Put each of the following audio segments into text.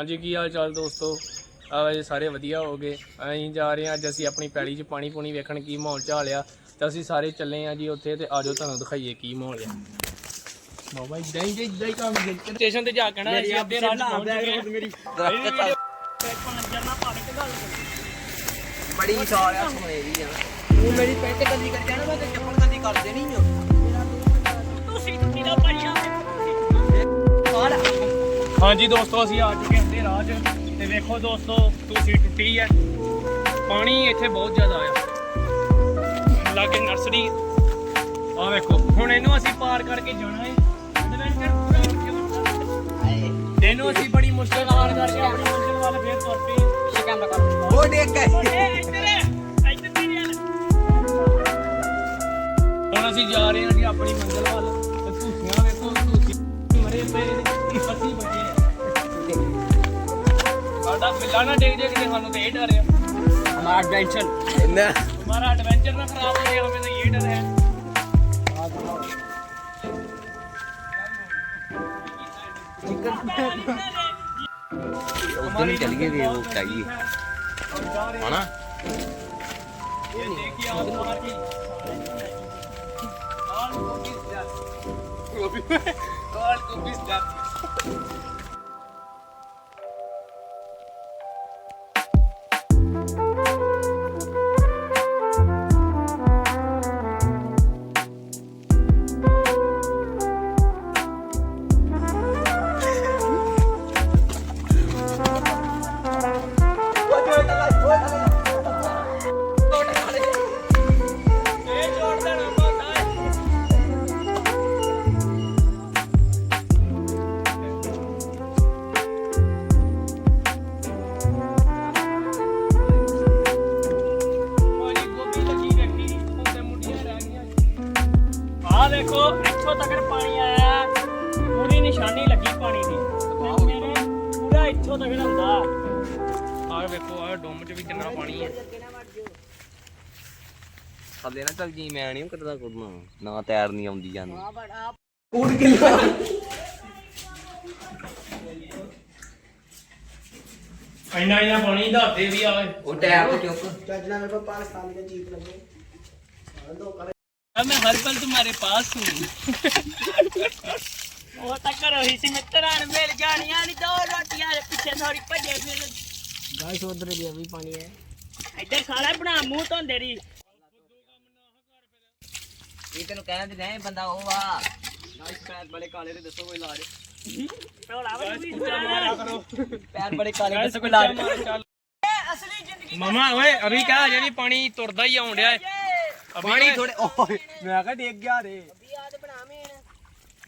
ਹਾਂਜੀ ਕੀ ਹਾਲ ਚਾਲ ਦੋਸਤੋ? ਆਹ ਸਾਰੇ ਵਧੀਆ ਹੋ ਗਏ। ਅਸੀਂ ਜਾ ਰਹੇ ਹਾਂ ਅੱਜ ਅਸੀਂ ਆਪਣੀ ਪੈਲੀ 'ਚ ਪਾਣੀ ਪੂਣੀ ਵੇਖਣ ਕੀ ਮਾਹੌਲ ਚਾਲ ਆ। ਤੇ ਅਸੀਂ ਸਾਰੇ ਚੱਲੇ ਆ ਜੀ ਉੱਥੇ ਤੇ ਆਜੋ ਤੁਹਾਨੂੰ ਦਿਖਾਈਏ ਕੀ ਮਾਹੌਲ ਆ। ਬਾਬਾ ਇਦਾਂ ਹੀ ਇਦਾਂ ਹੀ ਕੰਮ ਸਟੇਸ਼ਨ ਤੇ ਜਾ ਕੇ ਨਾ ਅਸੀਂ ਅੱਧੇ ਰਾਤ ਪਹੁੰਚ ਗਏ ਮੇਰੀ। ਬੜੀ ਸਾਰਿਆ ਸੁਣੇ ਦੀ ਆ। ਤੂੰ ਮੇਰੀ ਪੈਂਟ ਗੰਦੀ ਕਰ ਜਾਣਾ ਮੈਂ ਤੇ ਚੱਪਲ ਗੰਦੀ ਕਰ ਦੇਣੀ ਆ ਤੁਸੀਂ ਟੁੱਟੀ ਦਾ ਕਾਲ ਹਾਂਜੀ ਦੋਸਤੋ ਅਸੀਂ ਆ ਚੁੱਕੇ ਹਾਂ ਅੱਧੇ ਰਾਹ 'ਚ ਤੇ ਵੇਖੋ ਦੋਸਤੋ ਤੁਸੀਂ ਟੁੱਟੀ ਹੈ। ਪਾਣੀ ਇੱਥੇ ਬਹੁਤ ਜ਼ਿਆਦਾ ਆ। ਲਾਗੇ ਨਰਸਰੀ। ਆ ਵੇਖੋ ਹੁਣ ਇਹਨੂੰ ਅਸੀਂ ਪਾਰ ਕਰਕੇ ਜਾਣਾ ਹੈ ਇਹਨੂੰ ਅਸੀਂ ਬੜੀ ਮੁਸ਼ਕਲ ਪਾਰ ਕਰਕੇ ਆਪਣੀ ਮੰਜ਼ਿਲ ਵੱਲ ਫੇਰ ਤੁਰ ਪਏ। ਇਹ ਕੰਮ ਕਰ ਉਹ ਦੇਖ ਕੇ ਏ ਇੱਧਰ ਇੱਧਰ ਤੇਰੀ ਹਾਲ ਹੁਣ ਅਸੀਂ ਜਾ ਰਹੇ ਹਾਂ ਜੀ ਆਪਣੀ ਮੰਜ਼ਿਲ ਵੱਲ। ਸਾਡਾ ਪਿੱਲਾ ਨਾ ਡੇਗ ਜੇ ਕਿਤੇ ਸਾਨੂੰ ਤੇ ਇਹ ਡਰ ਆ ਹਮਾਰਾ ਟੈਨਸ਼ਨ ਨਾ हमारा एडवेंचर ना खराब हो गया हमें तो ये डर है ਉਧਰ ਹੀ ਚੱਲ ਗਏ ਵੇ ਉਹ ਚਾਹੀਏ ਹਨਾ ये देखिए आप वहाँ की All cookies done. All cookies ਦੇਖੋ ਇੱਥੋਂ ਤੱਕ ਪਾਣੀ ਆਇਆ। ਪੂਰੀ ਨਿਸ਼ਾਨੀ ਲੱਗੀ ਪਾਣੀ ਦੀ। ਤੇ ਮੇਰੇ ਪੂਰਾ ਇੱਥੋਂ ਤੱਕ ਹੁੰਦਾ। ਆਹ ਵੇਖੋ ਆਹ ਡੋਮ 'ਚ ਵੀ ਕਿੰਨਾ ਪਾਣੀ ਹੈ ਥੱਲੇ ਨਾ ਚੱਲ ਜੀ ਮੈਂ ਨਹੀਂ ਕਰਦਾ ਕੁਦਨਾ ਨਾ ਤੈਰ ਨਹੀਂ ਆਉਂਦੀ ਜਾਂਦੀ। ਇੰਨਾ ਇੰਨਾ ਪਾਣੀ ਦੱਸਦੇ ਵੀ ਆਵੇ ਉਹ ਟਾਇਰ ਤੇ ਚੁੱਕ। अब मैं हर पल तुम्हारे पास हूँ ਉਹ ਤਾਂ ਘਰੋਂ ਹੀ ਸੀ ਮਿੱਤਰਾਂ ਨੂੰ ਮਿਲ ਜਾਣੀਆਂ ਨਹੀਂ ਦੋ ਰੋਟੀਆਂ ਦੇ ਪਿੱਛੇ ਥੋੜੀ ਭੱਜੇ ਫਿਰ गाइस उधर भी अभी पानी है ਇੱਧਰ ਸਾਲਾ ਬਣਾ ਮੂੰਹ ਧੋਂਦੇ ਰਹੀ ਇਹ ਤੈਨੂੰ ਕਹਿੰਦੇ ਨਹੀਂ ਬੰਦਾ ਉਹ ਆ ਨਾਈਸ ਪੈਰ ਬੜੇ ਕਾਲੇ ਦੇ ਦੱਸੋ ਕੋਈ ਇਲਾਜ ਢੋਲਾ ਵੀ ਮਾਰਿਆ ਕਰੋ ਪੈਰ ਬੜੇ ਕਾਲੇ ਦੇ ਦੱਸੋ ਕੋਈ ਇਲਾਜ ਅਸਲੀ ਜ਼ਿੰਦਗੀ मामा ओए अभी क्या है जी पानी तुरदा ही आउंड है ਪਾਣੀ ਥੋੜੇ ਓਏ ਮੈਂ ਕਹਾ ਡੇਗ ਗਿਆ ਰੇ।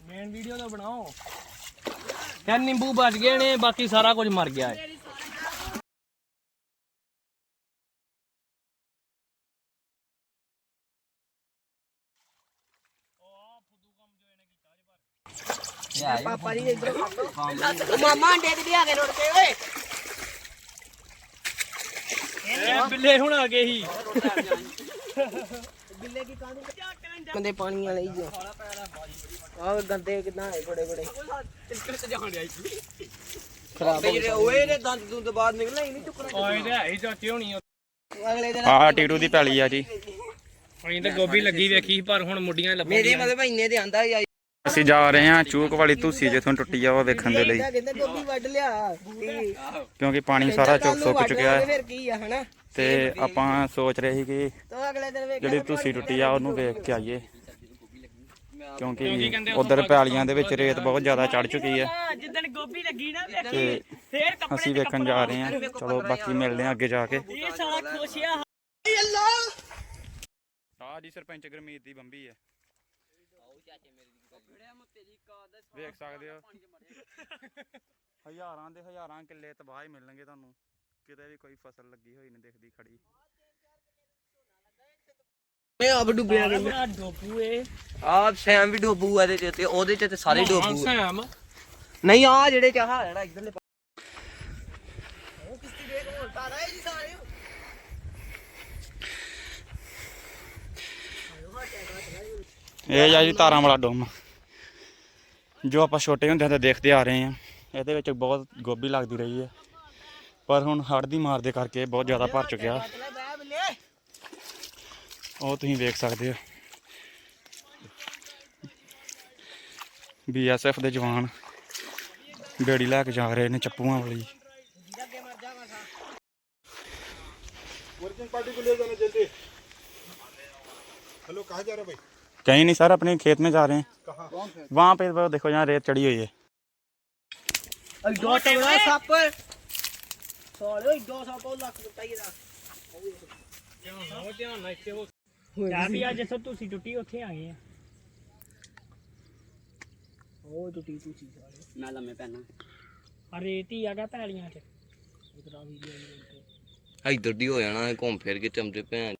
ਮੇਨ ਵੀਡੀਓ ਤਾਂ ਬਣਾਓ। ਯਾਰ ਨਿੰਬੂ ਬਚ ਗਏ ਨੇ ਬਾਕੀ ਸਾਰਾ ਕੁਝ ਮਰ ਗਿਆ ਹੈ ਪਾਪਾ ਜੀ ਇਧਰ ਮਾਮਾ ਡੇਗ ਦੇ ਆ ਕੇ ਰੁੜ ਕੇ ਓਏ। ਇਹ ਬਿੱਲੇ ਹੁਣ ਆ ਗਏ ਹੀ ਗੰਦੇ ਪਾਣੀ ਵਾਲੇ ਹੀ ਆ ਗੰਦੇ ਕਿਦਾਂ ਹੈ ਬੜੇ ਬੜੇ। ਖਰਾਬ ਓਏ ਇਹਦੇ ਦੰਦ ਦੁੰਦ ਬਾਹਰ ਨਿਕਲੇ ਹੀ ਨਹੀਂ ਚੁੱਕਣਾ ਓਏ ਤੇ ਹੈ ਹੀ ਚਾਚੇ ਹੋਣੀ ਅਗਲੇ ਦਿਨ ਆ ਟੀਟੂ ਦੀ ਪੈਲੀ ਆ ਜੀ। ਅਸੀਂ ਤਾਂ ਗੋਭੀ ਲੱਗੀ ਵੇਖੀ ਪਰ ਹੁਣ ਮੁੱਡੀਆਂ ਮੇਰੇ ਲੱਭੀਆਂ ਮਤਲਬ ਇੰਨੇ ਦੇ ਆਂਦਾ ਹੀ ਅਸੀਂ ਜਾ ਰਹੇ ਹਾਂ ਚੂਕ ਵਾਲੀ ਧੂਸੀ ਜਿੱਥੋਂ ਟੁੱਟੀ ਆ ਉਹ ਵੇਖਣ ਦੇ ਲਈ। ਕਹਿੰਦੇ ਗੋਭੀ ਵੱਢ ਲਿਆ। ਕਿਉਂਕਿ ਪਾਣੀ ਸਾਰਾ ਚੁੱਕ ਸੁੱਕ ਚੁੱਕਿਆ ਹੈ। ਫਿਰ ਕੀ ਆ ਹਨਾ? ਤੇ ਆਪਾਂ ਸੋਚ ਰਹੇ ਸੀ ਕਿ ਤੋ ਅਗਲੇ ਦਿਨ ਵੇਖ ਜਿਹੜੀ ਧੂਸੀ ਟੁੱਟੀ ਆ ਉਹਨੂੰ ਵੇਖ ਕੇ ਆਈਏ। ਕਿਉਂਕਿ ਉਧਰ ਪੈਲੀਆਂ ਦੇ ਵਿੱਚ ਰੇਤ ਬਹੁਤ ਜ਼ਿਆਦਾ ਚੜ ਚੁੱਕੀ ਹੈ ਜਿੱਦਣ ਗੋਭੀ ਲੱਗੀ ਨਾ ਵੇਖੀ ਤੇ ਫੇਰ ਕੱਪੜੇ ਅਸੀਂ ਵੇਖਣ ਜਾ ਰਹੇ ਹਾਂ। ਚਲੋ ਬਾਕੀ ਮਿਲਦੇ ਹਾਂ ਅੱਗੇ ਜਾ ਕੇ। ਇਹ ਸਾਲਾ ਖੁਸ਼ਿਆ ਆ। ਜੀ ਸਰਪੰਚ ਗਰਮੀਤ ਦੀ ਬੰਬੀ ਹੈ। ਵੇਖ ਸਕਦੇ ਹੋ। ਹਜ਼ਾਰਾਂ ਦੇ ਹਜ਼ਾਰਾਂ ਕਿੱਲੇ ਤਬਾਹ ਹੀ ਮਿਲਣਗੇ ਤੁਹਾਨੂੰ। ਕਿਤੇ ਵੀ ਕੋਈ ਫਸਲ ਲੱਗੀ ਹੋਈ ਨਹੀਂ ਦਿਖਦੀ ਖੜੀ। ਇਹ ਆਪ ਡੁੱਬਿਆ ਗਿਆ ਡੋਬੂ ਏ। ਆਪ ਸੈਮ ਵੀ ਡੋਬੂ ਆ ਚ ਤੇ ਉਹਦੇ ਚ ਤੇ ਸਾਰੇ ਡੋਬੂ ਆ। ਸੈਮ। ਨਹੀਂ ਆ ਜਿਹੜੇ ਚਾਹ ਨਾ ਇਧਰਲੇ ਇਹ ਆ ਜੀ ਤਾਰਾਂ ਵਾਲਾ ਡੋਮ ਜੋ ਆਪਾਂ ਛੋਟੇ ਹੁੰਦਿਆਂ ਤੋਂ ਦੇਖਦੇ ਆ ਰਹੇ ਹਾਂ ਇਹਦੇ ਵਿੱਚ ਬਹੁਤ ਗੋਭੀ ਲੱਗਦੀ ਰਹੀ ਹੈ ਪਰ ਹੁਣ ਹੜ੍ਹ ਦੀ ਮਾਰ ਦੇ ਕਰਕੇ ਬਹੁਤ ਜ਼ਿਆਦਾ ਭਰ ਚੁੱਕਿਆ ਉਹ ਤੁਸੀਂ ਵੇਖ ਸਕਦੇ ਹੋ ਬੀਐਸਐਫ ਦੇ ਜਵਾਨ ਬੇੜੀ ਲੈ ਕੇ ਜਾ ਰਹੇ ਨੇ ਚੱਪੂਆਂ ਵਾਲੀ वर्किंग पार्टी को ले जाना जल्दी हेलो कहाँ जा रहे हो भाई कहीं नहीं सर अपने खेत में जा रहे हैं कहाँ वहाँ पे वो देखो यहाँ रेत चढ़ी हुई है ਐਡਾ ਤਗੜਾ ਸੱਪ ਸਾਲੇ ਐਡਾ ਸੱਪ ਉਹ ਲੱਖ ਦਿੱਤਾ ਇਹਦਾ ਧਿਆਨ ਨਾਲ ਇੱਥੇ ਹੋ ਯਾਰ ਵੀ ਅੱਜ ਜਿੱਥੋਂ ਤੁਸੀਂ ਟੁੱਟੀ ਉੱਥੇ ਆ ਗਏ ਆ ਉਹ ਟੁੱਟੀ ਟੁੱਟੀ ਸਾਲੇ ਮੈਂ ਲੰਮੇ ਪੈਣਾ ਆ ਰੇਤੀ ਆ ਗਿਆ ਪੈਲੀਆਂ 'ਚ ਇੱਧਰ ਦੀ ਹੋ ਜਾਣਾ ਘੁੰਮ ਫਿਰ ਕੇ ਚਮਚੇ ਭੈਣ